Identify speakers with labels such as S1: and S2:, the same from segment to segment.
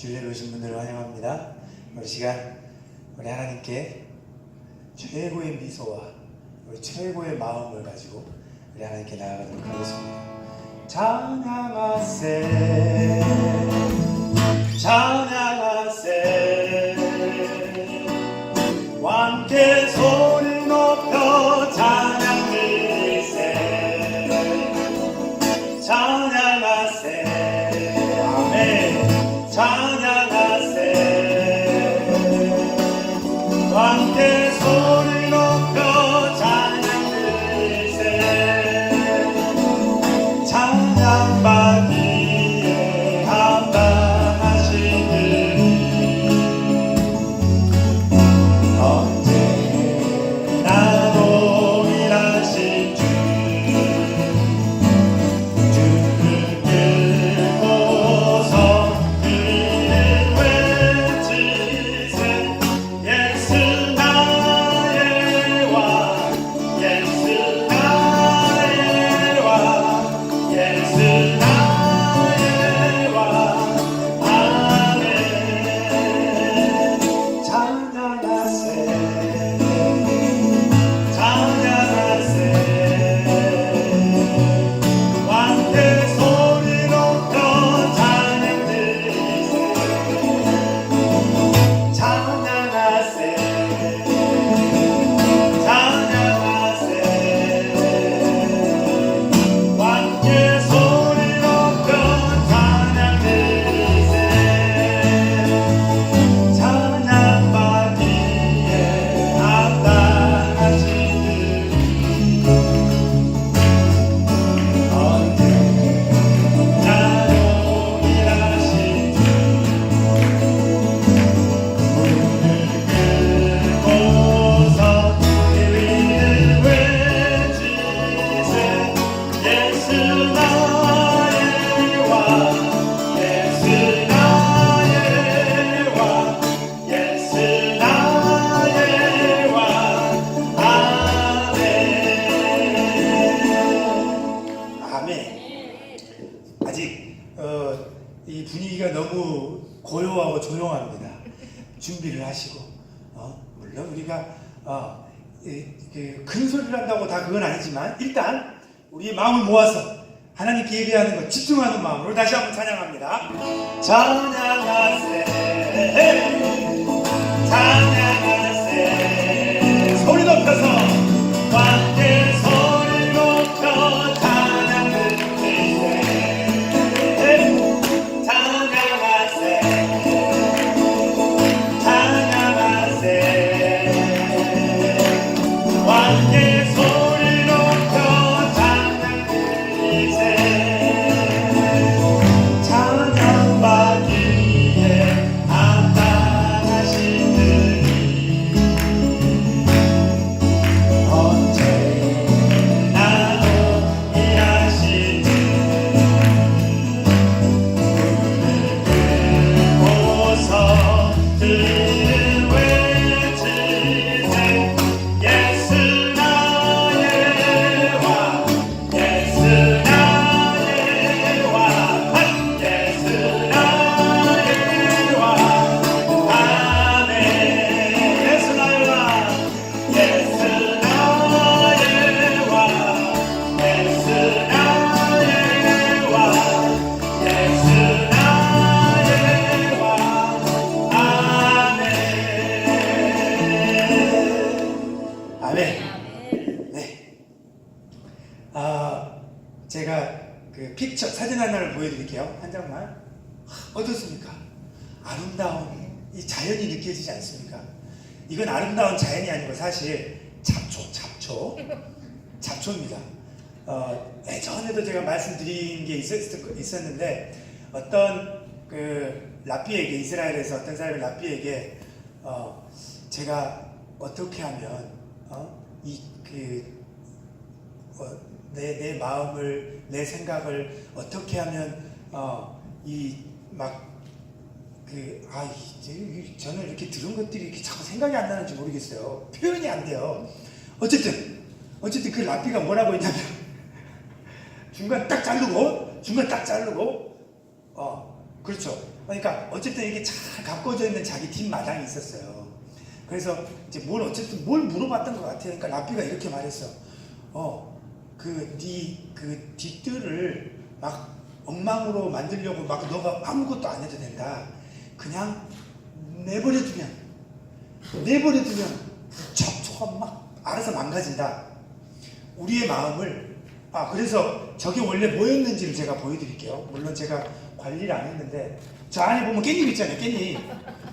S1: 주일에 오신 분들을 환영합니다. 우리 시간 우리 하나님께 최고의 미소와 우리 최고의 마음을 가지고 우리 하나님께 나아가도록 하겠습니다. 찬양하세 찬양하세 왕께 소리 높여 찬양 하시고 어, 물론 우리가 어, 이, 그, 큰 소리를 한다고 다 그건 아니지만 일단 우리의 마음을 모아서 하나님께 예배하는 것 집중하는 마음으로 다시 한번 찬양합니다. 찬양하세. 찬양하세. 소리 높여서 소 이건 아름다운 자연이 아니고 사실 잡초 잡초. 잡초입니다. 어, 예전에도 제가 말씀드린 게 있었, 있었 는데 어떤 그 라피에게 이스라엘에서 어떤 사람이 라피에게 어, 제가 어떻게 하면 어, 이그 어, 내, 내 마음을 내 생각을 어떻게 하면 어, 이막 그, 아, 저는 이렇게 들은 것들이 이렇게 자꾸 생각이 안 나는지 모르겠어요. 표현이 안 돼요. 어쨌든, 어쨌든 그 라피가 뭐라고 했냐면, 중간 딱 자르고, 중간 딱 자르고, 어, 그렇죠. 그러니까 어쨌든 이게 잘 가꿔져 있는 자기 뒷마당이 있었어요. 그래서 이제 뭘 어쨌든 뭘 물어봤던 것 같아요. 그러니까 라비가 이렇게 말했어. 어, 그네그 뒷뜰을 막 엉망으로 만들려고 막 너가 아무것도 안 해도 된다. 그냥 내버려 두면 내버려 두면 척척 막 알아서 망가진다. 우리의 마음을 아 그래서 저게 원래 뭐였는지를 제가 보여드릴게요. 물론 제가 관리를 안 했는데 저 안에 보면 깻잎 있잖아요. 깻잎.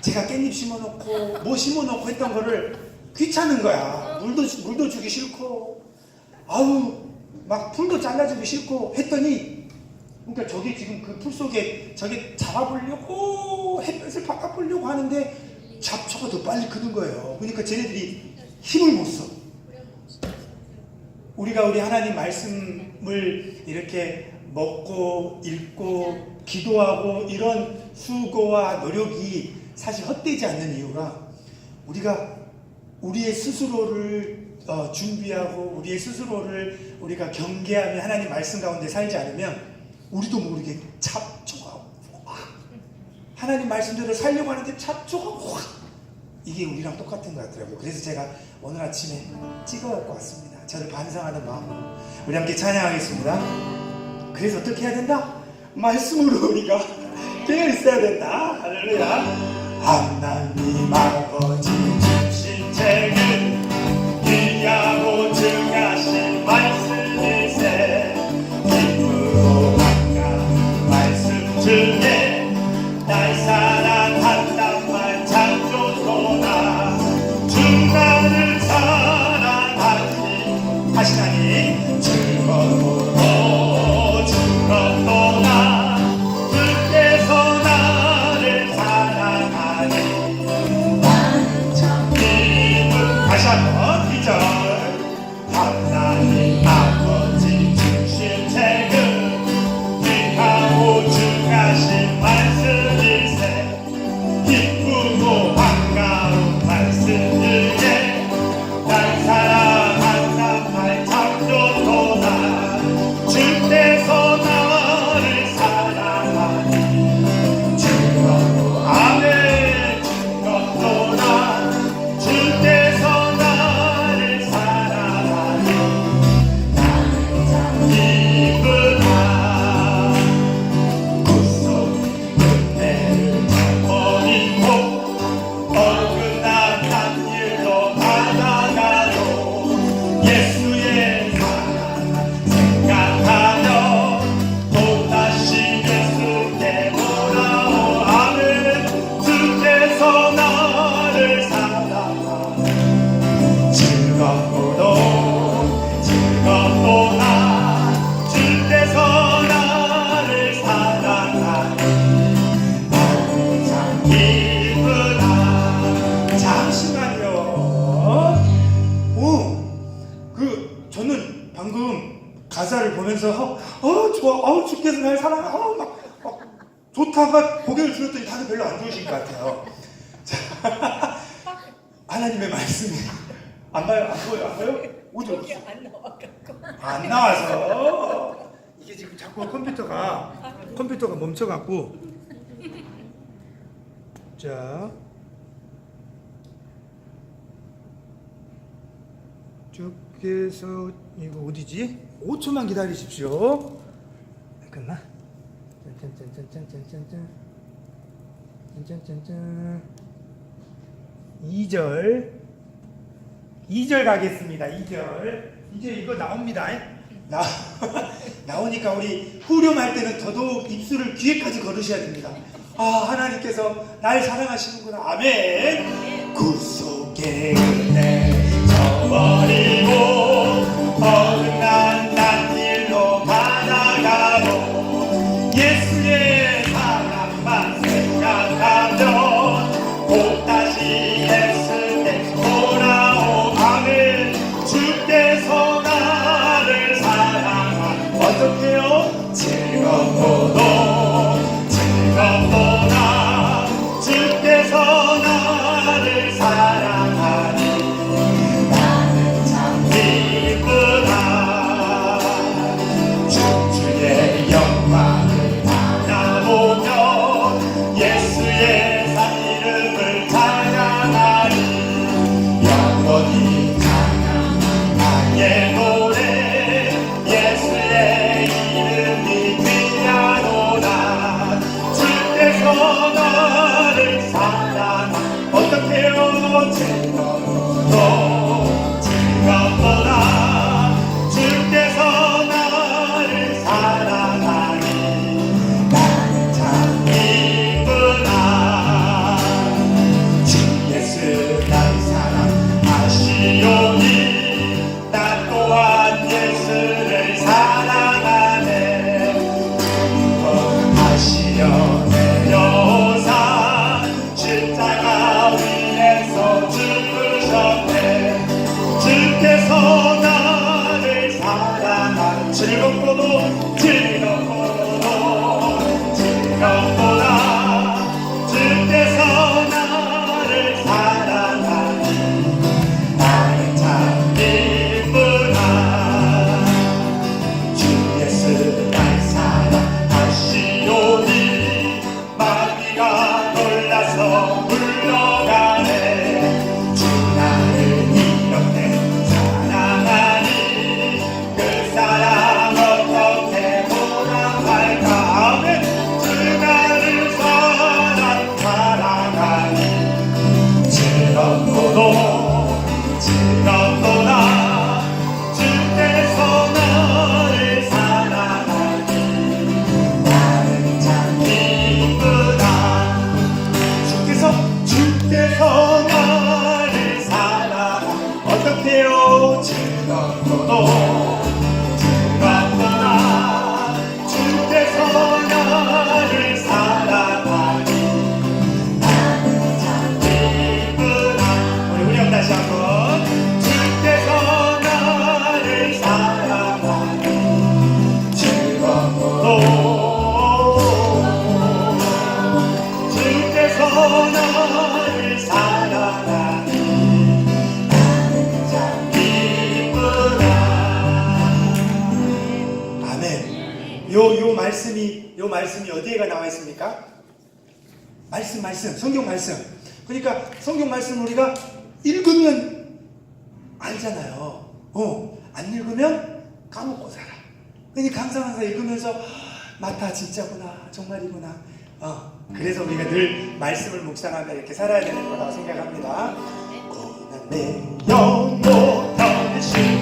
S1: 제가 깻잎 심어놓고 뭐 심어놓고 했던 거를 귀찮은 거야. 물도 주- 물도 주기 싫고 아우 막 풀도 잘라주기 싫고 했더니 그러니까 저게 지금 그 풀 속에 저게 잡아보려고 햇볕을 바꿔보려고 하는데 잡초가 더 빨리 크는 거예요. 그러니까 쟤네들이 힘을 못 써. 우리가 우리 하나님 말씀을 이렇게 먹고 읽고 기도하고 이런 수고와 노력이 사실 헛되지 않는 이유가 우리가 우리의 스스로를 어, 준비하고 우리의 스스로를 우리가 경계하며 하나님 말씀 가운데 살지 않으면 우리도 모르게 확 하나님 말씀대로 살려고 하는데 잡초가 확 이게 우리랑 똑같은 것 같더라고요. 그래서 제가 오늘 아침에 찍어갖고 왔습니다. 저를 반성하는 마음으로 우리 함께 찬양하겠습니다. 그래서 어떻게 해야 된다? 말씀으로 우리가 깨어 있어야 된다. 할렐루야. 하나님 아버지 어 주께서 날 사랑하 어 막 막 좋다가 고개를 들었더니 다들 별로 안 좋으신 것 같아요. 자, 하나님의 말씀이 안 봐요? 안 보여? 안
S2: 여기
S1: 어디
S2: 안 나와갖고.
S1: 안 나와서. 이게 지금 자꾸 컴퓨터가 컴퓨터가 멈춰갖고. 자. 주께서 이거 어디지? 5초만 기다리십시오. 끝나? 짠짠짠짠짠짠짠 짠짠짠짠 2절 2절 가겠습니다. 2절. 이제 이거 나옵니다. 나, 나오니까 우리 후렴할 때는 더더욱 입술을 귀에까지 걸으셔야 됩니다. 아, 하나님께서 날 사랑하시는구나. 아멘. 구속의 은혜 저버리고 가 Now 말씀이 요 말씀이 어디에가 나와 있습니까? 말씀 말씀 성경 말씀. 그러니까 성경 말씀 우리가 읽으면 알잖아요. 어, 안 읽으면 까먹고 살아. 그러니까 항상 항상 읽으면서 아, 맞다 진짜구나 정말이구나. 어, 그래서 우리가 늘 말씀을 묵상하며 이렇게 살아야 되는 거라고 생각합니다. 고난 내 영혼을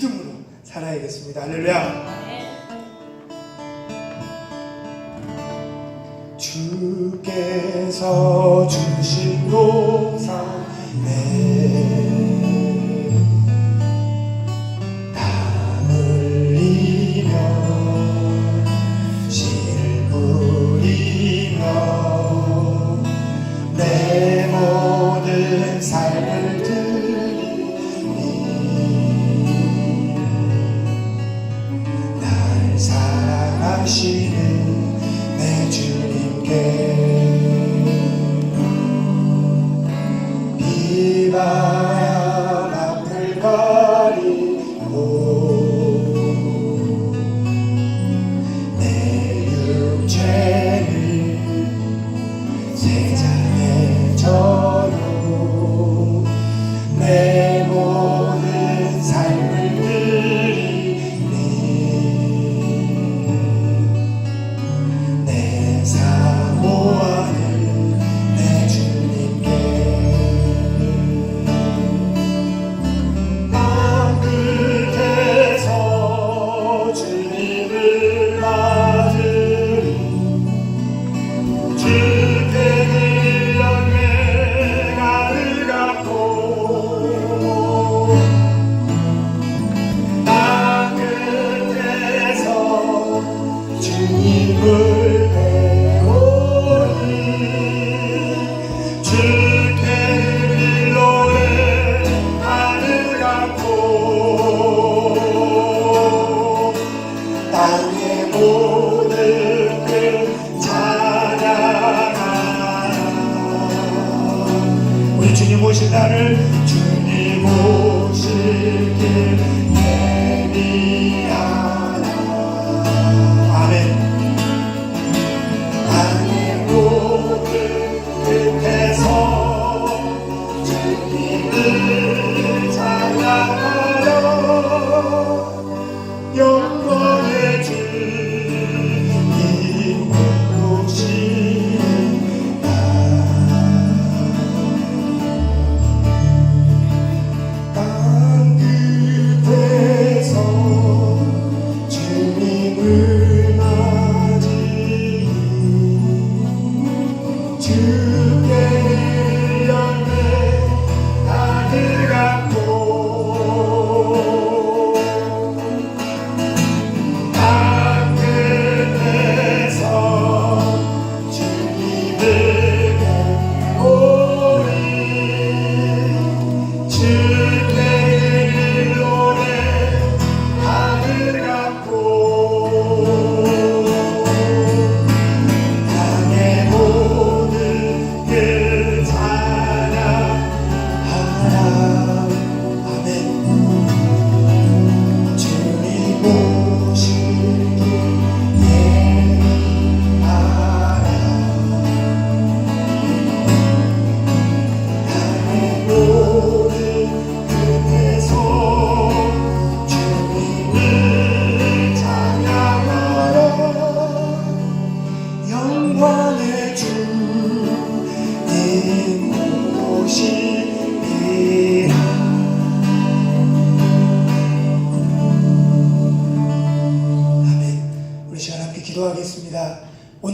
S1: 믿음으로 살아야겠습니다. 할렐루야. 주께서 주신 도상 내 네.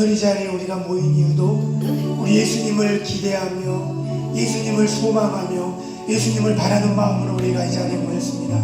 S1: 오늘 이 자리에 우리가 모인 이유도 우리 예수님을 기대하며 예수님을 소망하며 예수님을 바라는 마음으로 우리가 이 자리에 모였습니다.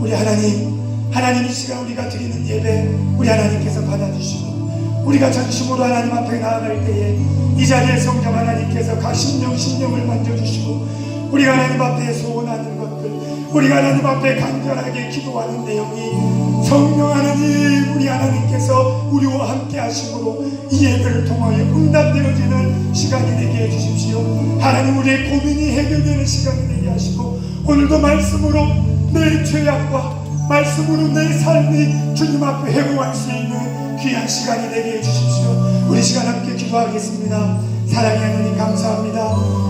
S1: 우리 하나님 하나님 이 시간 우리가 드리는 예배 우리 하나님께서 받아주시고 우리가 전심으로 하나님 앞에 나아갈 때에 이 자리에 성령 하나님께서 각 심령 심령을 만져주시고 우리가 하나님 앞에 소원하는 것들 우리가 하나님 앞에 간절하게 기도하는 내용이 성령 하나님 우리 하나님께서 우리와 함께 하심으로 이 예배를 통하여 응답되어지는 시간이 되게 해주십시오 하나님 우리의 고민이 해결되는 시간이 되게 하시고 오늘도 말씀으로 내 죄악과 말씀으로 내 삶이 주님 앞에 회복할 수 있는 귀한 시간이 되게 해주십시오. 우리 시간 함께 기도하겠습니다. 사랑의 하나님 감사합니다.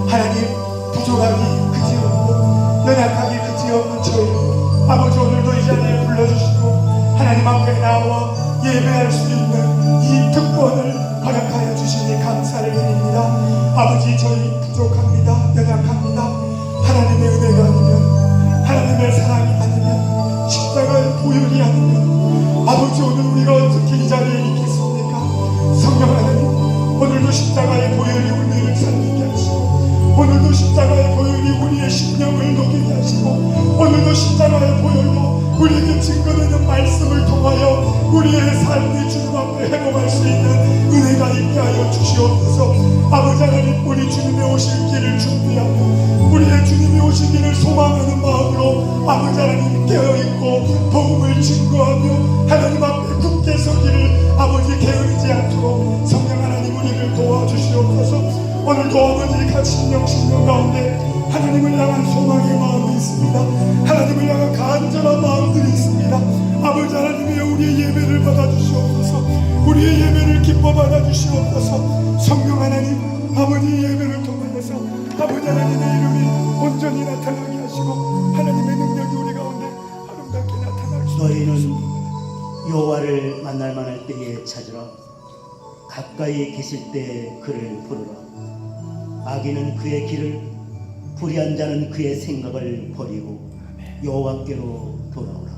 S1: 하나님 부족함이 그지없고 연약함이 그지없는 저희 아버지 오늘도 이 자리에 불러주시고 하나님 앞에 나와 예배할 수 있는 이 특권을 허락하여 주시니 감사를 드립니다. 아버지 저희 부족합니다. 연약합니다. 하나님의 은혜가 아니면 하나님의 사랑이 아니면 십자가의 보혈이 아니면 아버지 오늘 우리가 어떻게 이 자리에 있겠습니까? 성령 하나님 오늘도 십자가의 보혈이 우리를 살리게 하시고 오늘도 십자가의 보혈이 우리의 심령을 녹이게 하시고 오늘도 십자가의 보혈로 우리에게 증거되는 말씀을 통하여 우리의 삶이 주님 앞에 회복할 수 있는 은혜가 있게 하여 주시옵소서. 아버지 하나님 우리 주님의 오실 길을 준비하고 우리의 오실 길을 소망하는 마음으로 아버지 하나님 깨어있고 복음을 증거하며 하나님 앞에 굳게 서기를 아버지 게으르지 않도록 성령 하나님 우리를 도와주시옵소서. 오늘도 아버지 각 신령 신령 가운데 하나님을 향한 소망의 마음이 있습니다. 하나님을 향한 간 주시옵소서. 성령 하나님 아버지 예배를 통하여서 아버지 하나님의 이름이 온전히 나타나게 하시고 하나님의 능력이 우리 가운데 아름답게 나타나게 하시옵소서
S2: 너희는 여호와를 만날 만할 때에 찾으라 가까이 계실 때에 그를 부르라. 악인은 그의 길을 불의한 자는 그의 생각을 버리고 여호와께로 돌아오라.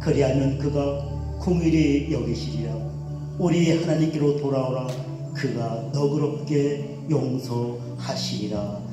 S2: 그리하면 그가 궁일이 여기시리라 우리 하나님께로 돌아오라. 그가 너그럽게 용서하시리라